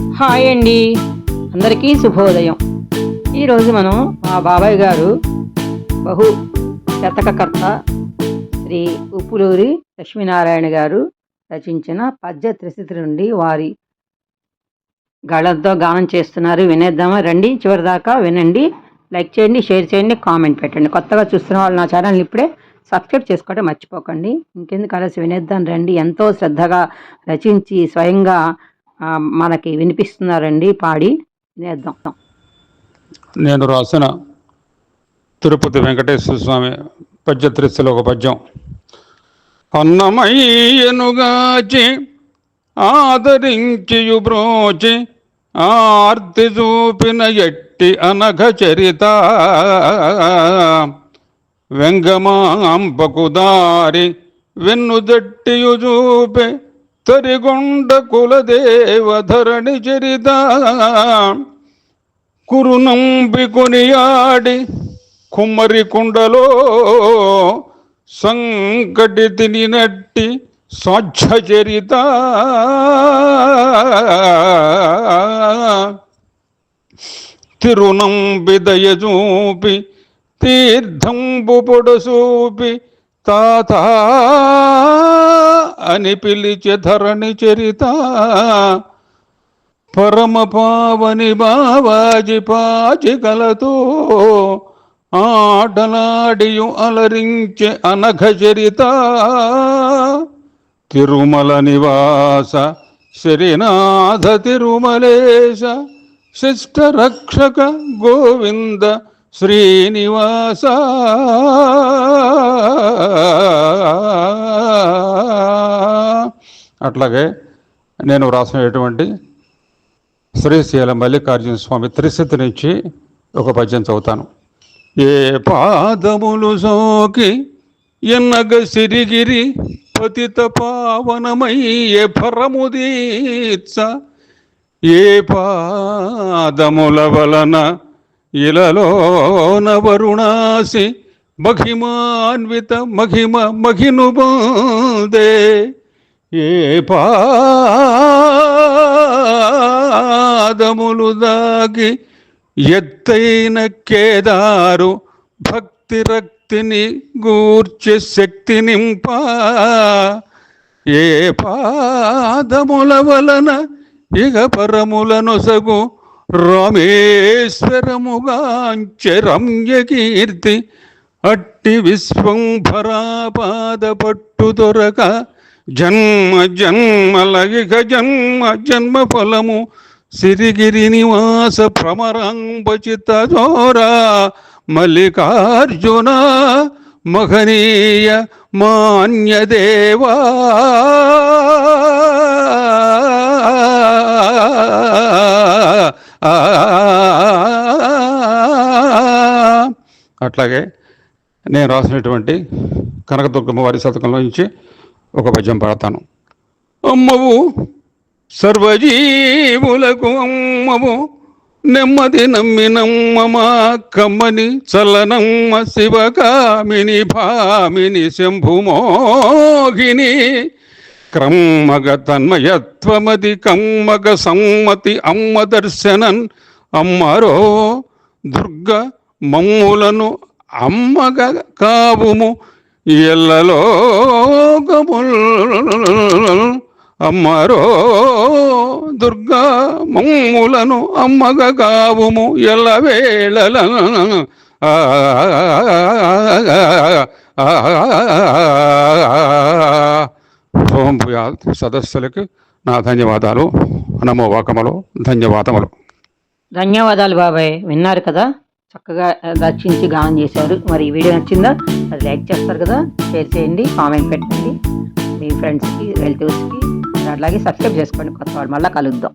Hi అండి. అందరికీ శుభోదయం. ఈరోజు మనం మా బాబాయ్ గారు బహు శతకకర్త శ్రీ ఉప్పులూరి లక్ష్మీనారాయణ గారు రచించిన పద్య త్రిశతి నుండి వారి గళంతో గానం చేస్తున్నారు. వినేద్దామా? రండి చివరిదాకా వినండి. లైక్ చేయండి షేర్ చేయండి కామెంట్ పెట్టండి. కొత్తగా చూస్తున్న వాళ్ళు నా ఛానల్ ఇప్పుడే సబ్స్క్రైబ్ చేసుకోవడం మర్చిపోకండి. ఇంకెందుకు కలిసి వినేద్దాం రండి. ఎంతో శ్రద్ధగా రచించి స్వయంగా మనకి వినిపిస్తున్నారండి పాడి వినేద్దాం. నేను రాసిన తిరుపతి వెంకటేశ్వర స్వామి పద్యత్రిస్తులో ఒక పద్యం అన్నమయ్యనుగాచి ఆదరించియు బ్రోచి ఆర్తి చూపిన ఎట్టి అనఘ చరిత. వెంగమాంపకు దారి వెన్నుదట్టియు చూపే తరిగొండ కులదేవధరణి చరిత కురునంబి కొనియాడి కుమ్మరి కుండలో సంకటి తినినట్టి స్వచ్ఛచరిత తిరునంబి దయచూపి తీర్థంబు పొడసూపి తాతా అని పిలిచే ధరణి చరిత పరమ పావని బావాజి పాజి కలతో ఆటలాడియు అలరించే అనఘ చరిత. తిరుమల నివాస శ్రీనాథ తిరుమలేశ శిష్ట రక్షక గోవింద శ్రీనివాస. అట్లాగే నేను వ్రాసినటువంటి శ్రీశైల మల్లికార్జున స్వామి త్రిశతి నుంచి ఒక పద్యం చదువుతాను. ఏ పాదములు సోకి ఎన్నగ సిరిగిరి పతిత పావనమయ్యే పరముదీత్స ఏ పాదముల వలన ఇలలోన వరుణాసి మహిమాన్విత మహిమ మహినుబందే ఏ పాదములు దాగి ఎత్తైన కేదారు భక్తి రక్తిని గూర్చె శక్తి నింప. ఏ పాదముల వలన ఇక పరములను సగు రమ్య కీర్తి అట్టి విశ్వంభరాపాద పట్టు దొరక జన్మ జన్మలగిక జన్మ జన్మ ఫలము. సిరిగిరి నివాస భ్రమరాంబచిత జోరా. మల్లికార్జున మహనీయ మాన్యదేవా అట్లాగే నేను రాసినటువంటి కనకదుర్గమ్మ వారి శతకంలో నుంచి ఒక పద్యం పాడతాను. అమ్మవు సర్వజీవులకు అమ్మవు నెమ్మది నమ్మినమ్మ కమ్మని చల్లనమ్మ శివకామిని భామిని శంభుమోహిని క్రమ్మగ తన్మయత్వమది కమ్మగ సమ్మతి అమ్మ దర్శనన్ అమ్మరో దుర్గ మమ్ములను అమ్మగ కావుము. ఎల్లలోకముల్ అమ్మరో దుర్గా మమ్ములను అమ్మగ కావుము ఎల్లవేళల ఆ, ఓం సదస్సులకు నా ధన్యవాదాలు. నమో వాకములు ధన్యవాదములు. ధన్యవాదాలు బాబాయ్. విన్నారు కదా? చక్కగా రచించి గానం చేశారు. మరి ఈ వీడియో నచ్చిందా అది లైక్ చేస్తారు కదా షేర్ చేయండి కామెంట్ పెట్టండి. మీ ఫ్రెండ్స్కి రిలేటివ్స్కి అలాగే సబ్స్క్రైబ్ చేసుకోండి. కొత్త వాళ్ళు మళ్ళీ కలుద్దాం.